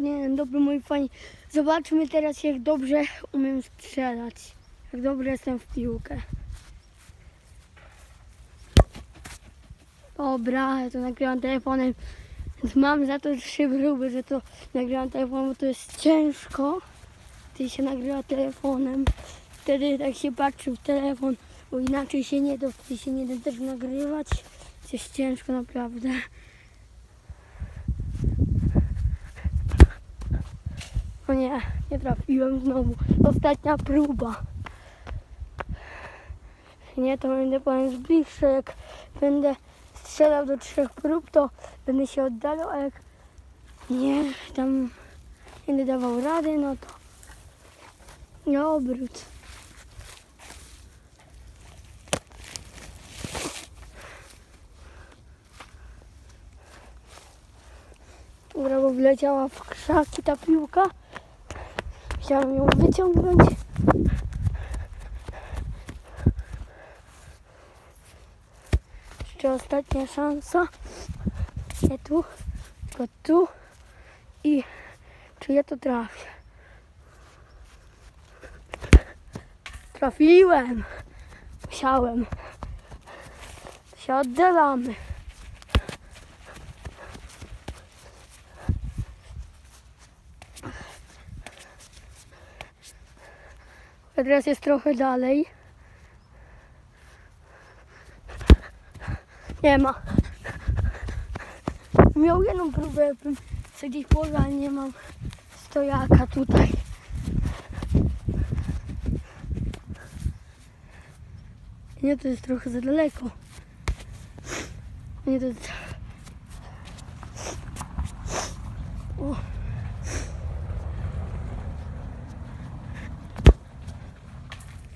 Nie dobry mój fani. Zobaczmy teraz jak dobrze umiem strzelać. Jak dobry jestem w piłkę. Dobra, ja to nagrywam telefonem. Więc mam za to trzy próby, że to nagrywam telefonem, bo to jest ciężko. Ty się nagrywa telefonem. Wtedy tak się patrzy w telefon, bo inaczej się nie da, wtedy się nie da też nagrywać. To jest ciężko naprawdę. O nie, nie trafiłem znowu. Ostatnia próba. Nie, to będę powiem z bliższe. Jak będę strzelał do trzech prób, to będę się oddalał, a jak nie, tam będę dawał rady, no to na obrót. Dobra, bo wleciała w krzaki ta piłka. Chciałem ją wyciągnąć. Jeszcze ostatnia szansa. Nie tu, tylko tu. I czy ja to trafię? Trafiłem. Musiałem. Się oddalamy. A teraz jest trochę dalej. Nie ma. Miał jedną próbę, jakbym sobie gdzieś położył, ale nie mam stojaka tutaj. Nie, to jest trochę za daleko. Nie, to jest... O.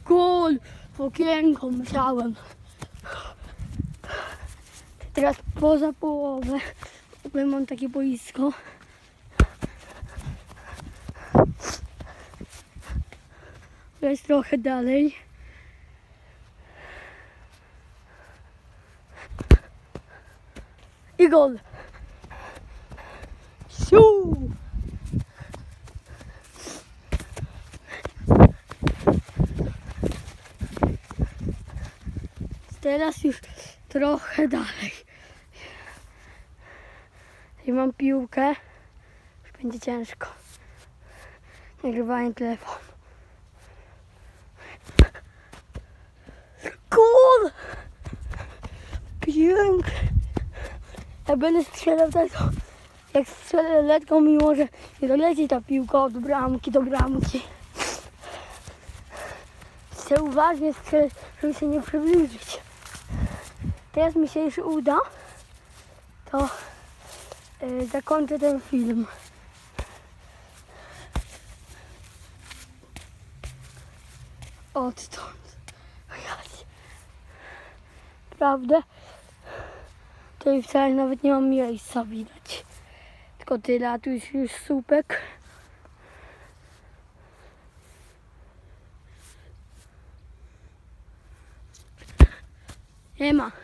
Gol! W okienko musiałem. Teraz poza połowę. Mam takie boisko. Jest trochę dalej. I gol. Siu! Teraz już trochę dalej. I mam piłkę. Już będzie ciężko. Nagrywanie telefonu. Gol! Pięknie. Jak będę strzelał tak, jak strzelę letką, mimo że nie doleci ta piłka od bramki do bramki. Chcę uważnie strzelać, żeby się nie przybliżyć. Teraz mi się już uda, to y, zakończę ten film. Odtąd. Prawda? Tutaj wcale nawet nie mam miejsca widać. Tylko tyle, tu jest już słupek. Nie ma.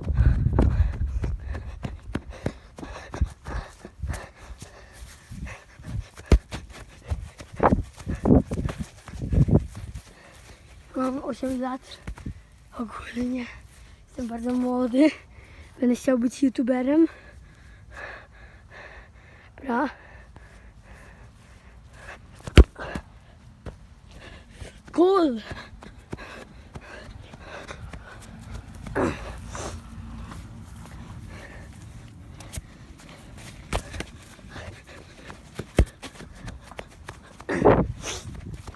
Mam 8 lat. Ogólnie jestem bardzo młody. Będę chciał być youtuberem. Bra. Cool.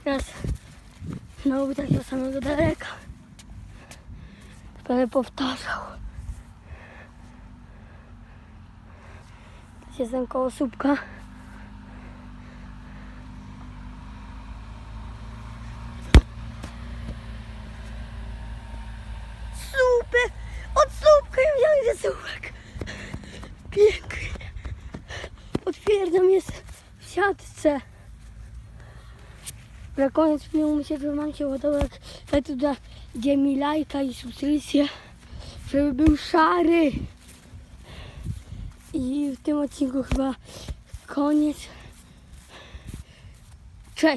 Teraz znowu takiego samego daleka. Będę powtarzał. Jestem koło słupka. Super! Od słupka ja wziąłem ze słupek. Pięknie. Potwierdzam, jest w siatce. Na koniec filmu myślę, że mam się ale tu da, gdzie mi lajka i subskrypcję, żeby był szary. I w tym odcinku chyba koniec.